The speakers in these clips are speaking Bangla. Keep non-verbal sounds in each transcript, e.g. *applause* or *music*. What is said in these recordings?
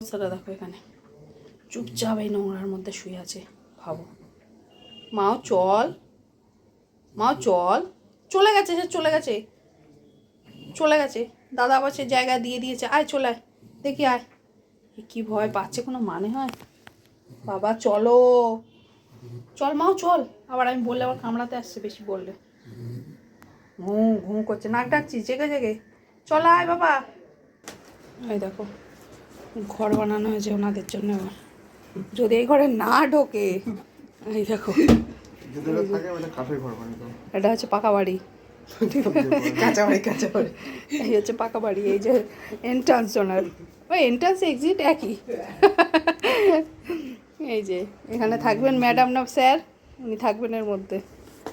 অবস্থাটা দেখো এখানে। চুপচাপ এই নোংরার মধ্যে শুয়ে আছে, ভাবো। মাও চল মাও চল। চলে গেছে সে, চলে গেছে। চলে গেছে। দাদা আবার সে জায়গা দিয়ে দিয়েছে। আয়, চলে আয়। দেখি, আয়। কি ভয় পাচ্ছে, কোনো মানে হয়? বাবা, চলো। চল, মাও চল। আবার আমি বললে আবার কামড়াতে আসছে বেশি বললে। ঘু ঘু করছে। নাক ডাকছি জেগে জেগে। চল, আয় বাবা। এই দেখো। ঘর বানানো হয়েছে ওনাদের জন্য। আবার। যদি এই ঘরে না ঢোকে এই দেখো। দাও এটা হচ্ছে পাকা বাড়ি। কাঁচা বাড়ি কাঁচা বাড়ি। এই হচ্ছে পাকা বাড়ি এই যে এন্ট্রান্স ওনার। ওই এন্ট্রান্স এক্সিট একই। এই যে এখানে থাকবেন ম্যাডাম না স্যার উনি থাকবেন এর মধ্যে।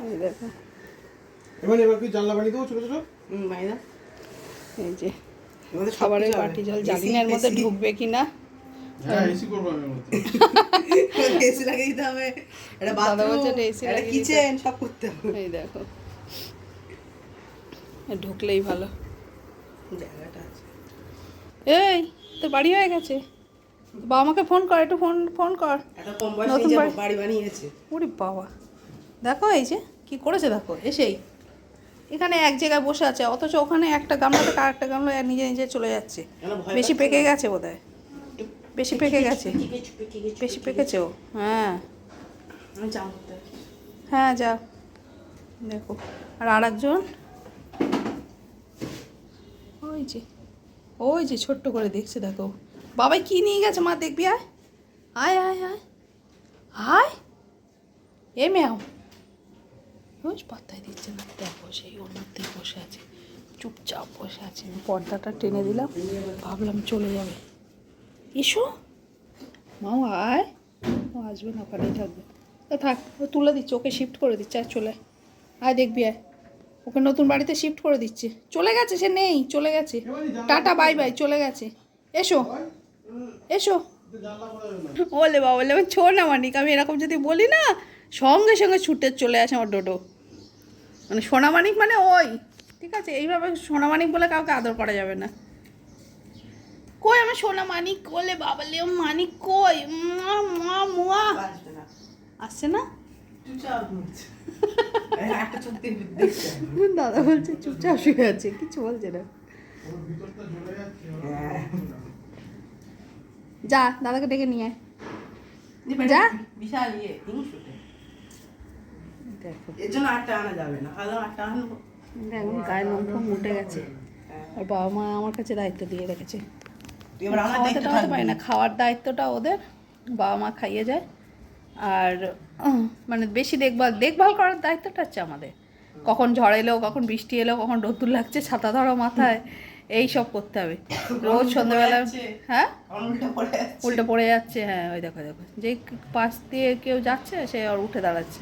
এই দেখো। এবার এবার কি জানলা বানিয়ে দেবো ছোটো ছোটো? এই যে। জল AC জানি না এর মধ্যে ঢুকবে কি না? হ্যাঁ এসি করব আমি এর মধ্যে *laughs* এসি লাগিয়ে দিতে হবে। একটা বাথরুম একটা AC একটা লাগিয়ে দিতে কিচেন সব করতে হবে। এই দেখো। ঢুকলেই ভালো। জায়গাটা আছে। এই তোর বাড়ি হয়ে গেছে? বাবা মাকে ফোন কর একটু ফোন ফোন কর। নতুন বাড়ি- বাড়ি বানিয়েছে। ওরে বাবা। দেখো এই যে কি করেছে দেখো এসেই। এখানে এক জায়গায় বসে আছে অথচ ওখানে একটা গামলা থেকে আরেকটা গামলা নিজে নিজে চলে যাচ্ছে। বেশি পেকে গেছে বোধ হয় বেশি পেকে গেছে বেশি পেকেছে ও হ্যাঁ। হ্যাঁ যা। দেখো আর আর একজন ওই যে ওই যে ছোট্ট করে দেখছে দেখো। বাবাই কি নিয়ে গেছে মা দেখবি আয়। আয় আয় আয়। আয়। এ মেয়াও। রোজ পাত্তাই দিচ্ছে না। দেখো সেই ওর মধ্যেই বসে আছে। চুপচাপ বসে আছে। আমি পর্দাটা টেনে দিলাম। ভাবলাম চলে যাবে। এসো। মাও আয়। ও আসবে না, ওখানেই থাকবে। থাক, ও তুলে দিচ্ছে, ওকে শিফট করে দিচ্ছে। আর চলে আয়। দেখবি, আয়। ওকে নতুন বাড়িতে শিফট করে দিচ্ছে। চলে গেছে, সে নেই, চলে গেছে। টাটা বাই বাই চলে গেছে। এসো। এসো। বলে বাবা আমি ছো না মানিক আমি এরকম যদি বলি না, সঙ্গে সঙ্গে ছুটে চলে আসে আমার ডোডো মানে সোনামানিক মানে ওই ঠিক আছে? এইভাবে সোনামানিক বলে কাউকে আদর করা যাবে না। কই আমার সোনা মানিক বাবালে ও মানিক কই? মা মুয়া মুয়া। আসছে না। *laughs* দাদা বলছে চুপচাপ শুয়ে আছে কিছু বলছে না। হ্যাঁ। যা দাদাকে ডেকে নিয়ে যা। বিশাল ইয়ে এর জন্য আটটা আনা যাবে না। কারণ আটটা আনব। এখন গায়ে লোম ফোম উঠে গেছে। আর বাবা মা আমার কাছে দায়িত্ব দিয়ে রেখেছে। খাওয়াতে টাওয়াতে পারি না। খাওয়ার দায়িত্বটা ওদের। বাবা মা খাইয়ে যায়। আর মানে বেশি দেখভাল দেখভাল করার দায়িত্বটা হচ্ছে আমাদের। কখন ঝড় এলো কখন বৃষ্টি এলো কখন রোদ্দুর লাগছে ছাতা ধরো মাথায়। এই সব করতে হবে। *laughs* রোজ সন্ধ্যাবেলা হ্যাঁ? উল্টো উল্টে পড়ে যাচ্ছে হ্যাঁ ওই দেখো দেখো। যে পাশ দিয়ে কেউ যাচ্ছে সে আর উঠে দাঁড়াচ্ছে।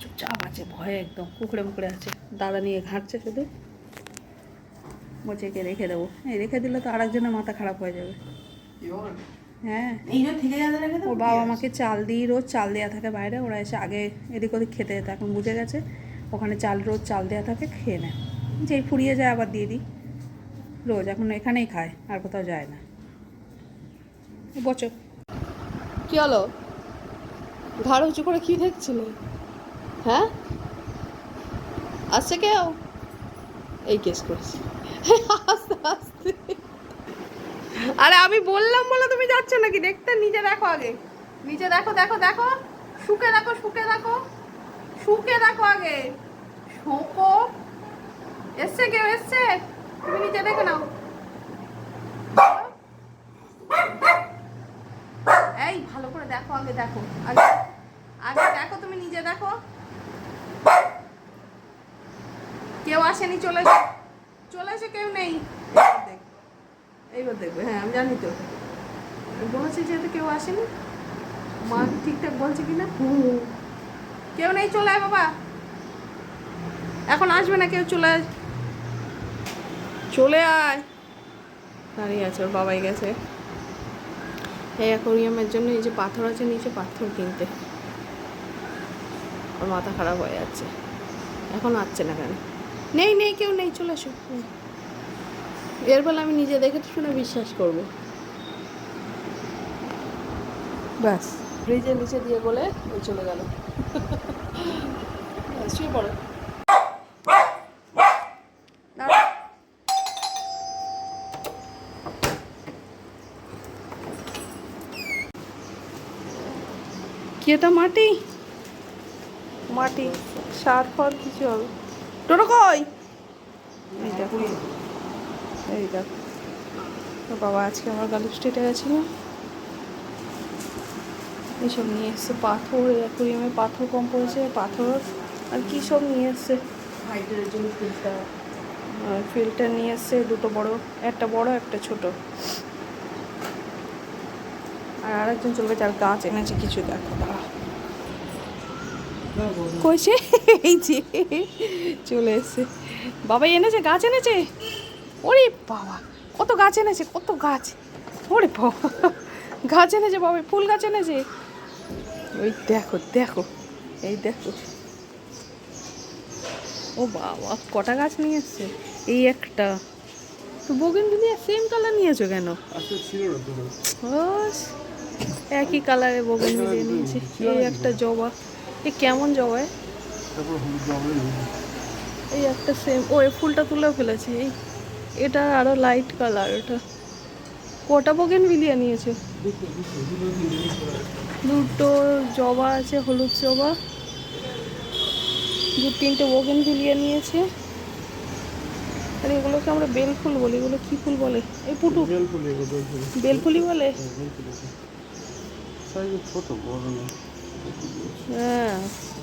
চুপচাপ আছে ভয়ে একদম কুকড়ে মুকড়ে আছে। দাদা নিয়ে ঘাঁটছে শুধু। বলছে একে রেখে দেবো। এই রেখে দিলে তো আরেকজনের মাথা খারাপ হয়ে যাবে। হ্যাঁ। ওর বাবা আমাকে চাল দিই রোজ চাল দেওয়া থাকে বাইরে। ওরা এসে আগে এদিক ওদিক খেতে যেত এখন বুঝে গেছে। ওখানে চাল রোজ চাল দেওয়া থাকে খেয়ে নেয়। যেই ফুরিয়ে যায় আবার দিয়ে দিই। রোজ এখন এখানেই খায় আর কোথাও যায় না। বচো। কি হলো? ঘাড় উঁচু করে কি দেখছিলে? হ্যাঁ? আসছে কেউ? এই কেস করেছি। আরে আমি বললাম বলে তুমি যাচ্ছ নাকি? দেখতে নিচে দেখো আগে। নিচে দেখো দেখো দেখো। শুকে দেখো শুকে দেখো। শুকে দেখো আগে। শোকো। এসছে কেউ? এসছে? তুমি নিচে দেখে নাও। এই, ভালো করে দেখো আগে দেখো। আগে আগে দেখো, তুমি নিজে দেখো। কেউ আসেনি, চলে এসে চলে এসে কেউ নেই। এইবার দেখবে। হ্যাঁ আমি জানি তো। বলেছি যেহেতু কেউ আসেনি। মা ঠিকঠাক বলছে কিনা? কেউ নেই, চলে আয় বাবা। এখন আসবে না কেউ, চলে আয়। চলে আয়। দাঁড়িয়ে আছে, ওর বাবাই গেছে। এই অ্যাকোরিয়ামের জন্য এই যে পাথর আছে, নিচে পাথর কিনতে। ওর মাথা খারাপ হয়ে যাচ্ছে। এখন আসছে না কেন? নেই নেই কেউ নেই চলে হুম। এর বেলা আমি নিজে দেখে শুনে বিশ্বাস করব। ব্যাস ফ্রিজের নিচে দিয়ে বলে ওই চলে গেল। শুয়ে পড়ো। কি এটা মাটি? মাটি সার ফার কিছু হবে। টোটো কই? এই দেখো। এই দেখো। তো বাবা আজকে আমার গালি স্টেটে গেছিল। এইসব নিয়ে এসছে পাথর অ্যাকুরিয়ামে পাথর কম পড়েছে পাথর। আর কি সব নিয়ে এসছে? হাইড্রের জন্য ফিল্টার ফিল্টার নিয়ে এসছে দুটো বড় একটা বড় একটা ছোট। আর আরেকজন চলবে যার গাছ এনেছে কিছু দেখো। কইছে? এই যে চলে এসছে। বাবা এনেছে গাছ এনেছে? ওরে বাবা কত গাছ এনেছে কত গাছ। ওরে বাবা গাছ এনেছে বাবা ফুল গাছ এনেছে। ওই দেখো দেখো এই দেখো। ও বাবা কটা গাছ নিয়ে এসছে? এই একটা। তো বগেন সেম কালার নিয়েছো কেন? বাস, একই কালারে বগেন নিয়েছি। এই একটা জবা। এ কেমন জবা এ? তারপর হলুদ জঙ্গলে এই একটা সেম ও এই ফুলটা তুলেও ফেলেছে এই। এটা আরও লাইট কালার এটা। কটা বগেন মিলিয়ে নিয়েছো? দুটো জবা আছে হলুদ জবা। দু তিনটে বগেন ভিলিয়ে নিয়েছে। আর এগুলোকে আমরা বেল ফুল বলি এগুলো কি ফুল বলে? এই পুটু। বেল? ফুল বলে সাইজ ছোট হ্যাঁ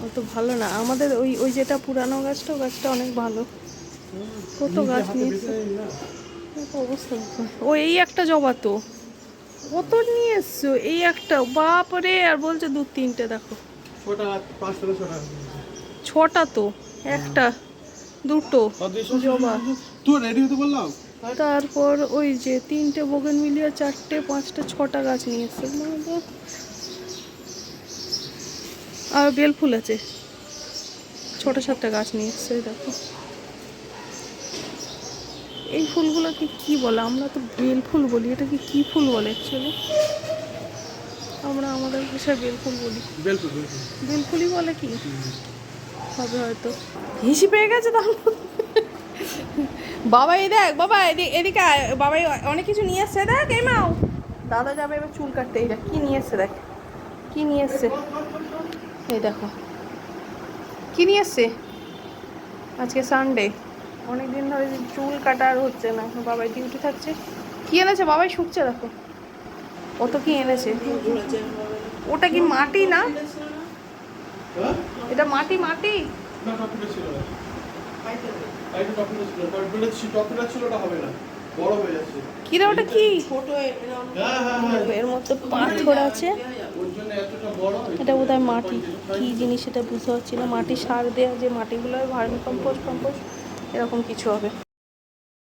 অত ভালো না। আমাদের ওই ওই যেটা পুরানো গাছটা গাছটা অনেক ভালো। কত গাছ নিয়েছে? অবস্থা ও এই একটা জবা তো। কত নিয়ে এসছো এই একটা। বাপরে আর বলছে দু তিনটে দেখো। ছোটা তো একটা দুটো জবা। তুই রেডি হতে বললাম তারপর ওই যে তিনটে বোগেন মিলিয়ে চারটে পাঁচটা ছটা গাছ নিয়ে এসছে। বাবা। আর বেল ফুল আছে। ছোট সাতটা গাছ নিয়ে এসছে দেখো। এই ফুলগুলোকে কি বলে? আমরা তো বেল ফুল বলি এটাকে কি ফুল বলে অ্যাকচুয়ালি আমরা আমাদের ভাষায় বেল ফুল বলি। বেল ফুল বেল ফুলই বলে কি? হবে হয়তো। হিসি পেয়ে গেছে তাহলে। বাবা এই দেখ বাবা এদিকে এদিকে আয়। বাবা অনেক কিছু নিয়ে এসছে দেখ এই মাও। দাদা যাবে এবার চুল কাটতে এই দেখ কি নিয়ে এসছে দেখ। কি নিয়ে এসছে? এই দেখো। কি নিয়ে এসছে? আজকে সানডে অনেক দিন ধরে যে চুল কাটা আর হচ্ছে না। বাবাই ডিউটি থাকছে। কী এনেছে? বাবাই শুকছে, দেখো। কত কি এনেছে? ওটা কি মাটি না? এটা মাটি মাটি? ছিল। ছিল। ছিল হবে না। বড় রে ওটা কি? হ্যাঁ হ্যাঁ হ্যাঁ। এর মধ্যে পাথর আছে। এটা বোধ হয় এটা বোধহয় মাটি। কি জিনিস এটা বুঝতে পারছি না। মাটি সার দেওয়া যে মাটিগুলো ভার্মি কম্পোস্ট কম্পোস্ট এরকম কিছু হবে।